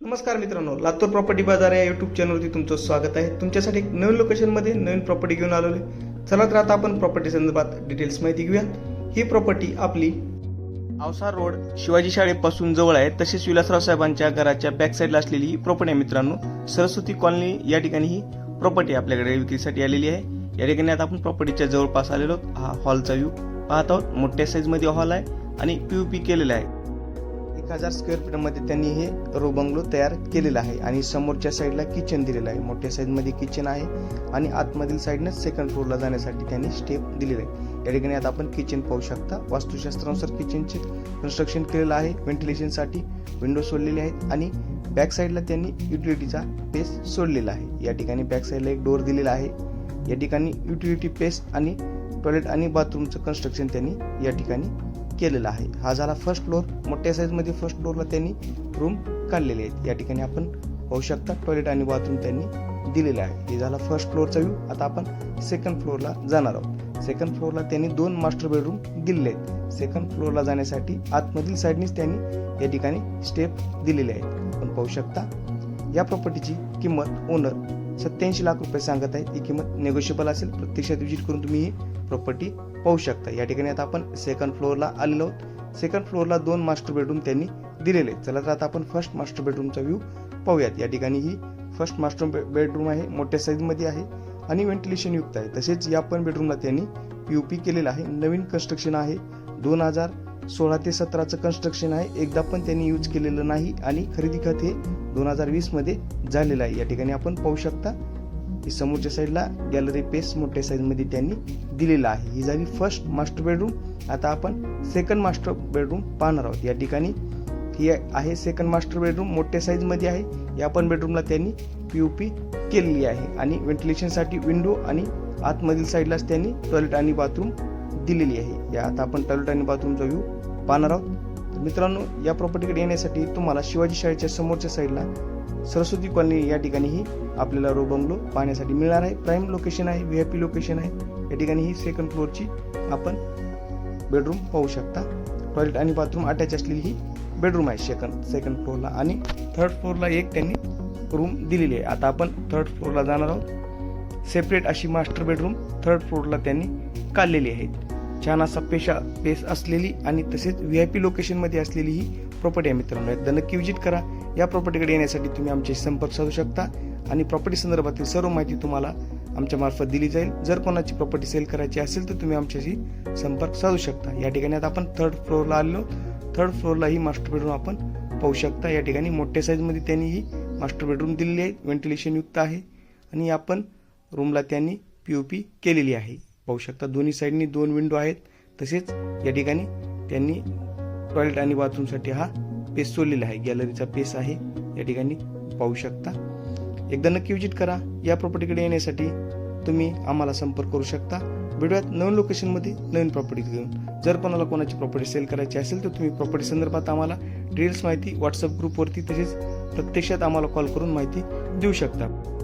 नमस्कार मित्रांनो लातूर प्रॉपर्टी बाजार या युट्यूब चॅनलवरती तुमचं स्वागत आहे. तुमच्यासाठी एक नवीन लोकेशनमध्ये नवीन प्रॉपर्टी घेऊन आलो आहे चला तर आता आपण प्रॉपर्टी संदर्भात डिटेल्स माहिती घेऊया ही प्रॉपर्टी आपली आवसार रोड शिवाजी शाळेपासून जवळ आहे. तसेच विलासराव साहेबांच्या घराच्या बॅक साईडला असलेली ही प्रॉपर्टी आहे मित्रांनो. सरस्वती कॉलनी या ठिकाणी ही प्रॉपर्टी आपल्याकडे विक्रीसाठी आलेली आहे. या ठिकाणी आता आपण प्रॉपर्टीच्या जवळपास आलेलो आहोत. हा हॉलचा व्ह्यू पाहत आहोत. मोठ्या साईजमध्ये हॉल आहे आणि पी केलेला आहे. एक हजार स्क्वेअर फीटमध्ये त्यांनी हे रो बंगलो तयार केलेला आहे. आणि समोरच्या साईडला किचन दिलेलं आहे. मोठ्या साईजमध्ये किचन आहे आणि आतमधील साईडनं सेकंड फ्लोअरला जाण्यासाठी त्यांनी स्टेप दिलेले आहे या ठिकाणी आता आपण किचन पाहू शकता. वास्तुशास्त्रानुसार किचनचे कन्स्ट्रक्शन केलेलं आहे. व्हेंटिलेशनसाठी विंडो सोडलेले आहेत आणि बॅक साईडला त्यांनी युटिलिटीचा पेस सोडलेला आहे. या ठिकाणी बॅक साईडला एक डोअर दिलेला आहे. या ठिकाणी युटिलिटी पेस आणि टॉयलेट आणि बाथरूमचं कन्स्ट्रक्शन त्यांनी या ठिकाणी केलेला आहे. हा झाला फर्स्ट फ्लोअर मोठ्या साईजमध्ये फर्स्ट फ्लोअरला त्यांनी रूम काढलेले आहेत. या ठिकाणी आपण पाहू शकता टॉयलेट आणि बाथरूम त्यांनी दिलेलं आहे. हे झाला फर्स्ट फ्लोअरचा व्ह्यू आता आपण सेकंड फ्लोअरला जाणार आहोत. सेकंड फ्लोअरला त्यांनी दोन मास्टर बेडरूम दिलेले आहेत. सेकंड फ्लोअरला जाण्यासाठी आतमधील साईडनीच त्यांनी या ठिकाणी स्टेप दिलेले आहेत. आपण पाहू शकता या प्रॉपर्टीची किंमत ओनर सत्याऐंशी लाख रुपये सांगत आहे. ही किंमत नेगोशिएबल असेल प्रत्यक्षात विजिट करून तुम्ही ही प्रॉपर्टी पाहू शकता. या ठिकाणी आता आपण सेकंड फ्लोअरला आलेलो आहोत. सेकंड फ्लोअरला दोन मास्टर बेडरूम त्यांनी दिलेले चला तर आता आपण फर्स्ट मास्टर बेडरूमचा व्ह्यू पाहूयात. या ठिकाणी ही फर्स्ट मास्टर बेडरूम आहे मोठ्या साईजमध्ये आहे आणि व्हेंटिलेशन युक्त आहे. तसेच या पण बेडरूमला त्यांनी पीओपी केलेलं आहे. नवीन कन्स्ट्रक्शन आहे. दोन हजार सोळा ते सतराचं कन्स्ट्रक्शन आहे. एकदा पण त्यांनी यूज केलेलं नाही आणि खरेदी खत हे दोन हजार वीसमध्ये झालेलं आहे. या ठिकाणी आपण पाहू शकता ही समोरच्या साईडला गॅलरी पेस मोठ्या साईजमध्ये त्यांनी दिलेला आहे. ही झाली फर्स्ट मास्टर बेडरूम आता आपण सेकंड मास्टर बेडरूम पाहणार आहोत. या ठिकाणी ही आहे सेकंड मास्टर बेडरूम मोठ्या साईजमध्ये आहे. या पण बेडरूमला त्यांनी पी यू पी केलेली आहे. आणि व्हेंटिलेशनसाठी विंडो आणि आतमधील साईडलाच त्यांनी टॉयलेट आणि बाथरूम दिलेली आहे. या आता आपण टॉयलेट आणि बाथरूमचा व्ह्यू पाहणार आहोत. मित्रांनो या प्रॉपर्टीकडे येण्यासाठी तुम्हाला शिवाजी शाळेच्या समोरच्या साईडला सरस्वती कॉलनी या ठिकाणीही आपल्याला रो बंगलो पाहण्यासाठी मिळणार आहे. प्राईम लोकेशन आहे व्ही आय पी लोकेशन आहे. या ठिकाणी ही सेकंड फ्लोअरची आपण बेडरूम पाहू शकता. टॉयलेट आणि बाथरूम अटॅच असलेली ही बेडरूम आहे सेकंड सेकंड फ्लोअरला आणि थर्ड फ्लोअरला एक त्यांनी रूम दिलेली आहे. आता आपण थर्ड फ्लोअरला जाणार आहोत. सेपरेट अशी मास्टर बेडरूम थर्ड फ्लोअरला त्यांनी काढलेली आहे. छान असा पेशा पेस असलेली आणि तसेच व्ही आय पी लोकेशनमध्ये असलेली ही प्रॉपर्टी आहे मित्रांनो. एकदा नक्की विजिट करा. या प्रॉपर्टीकडे येण्यासाठी तुम्ही आमच्याशी संपर्क साधू शकता आणि प्रॉपर्टी संदर्भातील सर्व माहिती तुम्हाला आमच्या मार्फत दिली जाईल. जर कोणाची प्रॉपर्टी सेल करायची असेल तर तुम्ही आमच्याशी संपर्क साधू शकता. या ठिकाणी आता आपण थर्ड फ्लोअरला आलो थर्ड फ्लोअरला ही मास्टर बेडरूम आपण पाहू शकता. या ठिकाणी मोठ्या साईजमध्ये त्यांनी ही मास्टर बेडरूम दिलेली आहे. व्हेंटिलेशन युक्त आहे. आणि आपण रूमला त्यांनी पी ओ पी केलेली आहे. पाहू शकता दोन्ही साईडनी दोन विंडो आहेत. तसेच या ठिकाणी त्यांनी टॉयलेट आणि बाथरूमसाठी हा पेस सोडलेला आहे. गॅलरीचा पेस आहे. या ठिकाणी पाहू शकता. एकदा नक्की विजिट करा. या प्रॉपर्टीकडे येण्यासाठी तुम्ही आम्हाला संपर्क करू शकता. व्हिडिओत नवीन लोकेशनमध्ये नवीन प्रॉपर्टी घेऊन. जर कोणाला कोणाची प्रॉपर्टी सेल करायची असेल तर तुम्ही प्रॉपर्टी संदर्भात आम्हाला डिटेल्स माहिती व्हॉट्सअप ग्रुपवरती तसेच प्रत्यक्षात आम्हाला कॉल करून माहिती देऊ शकता.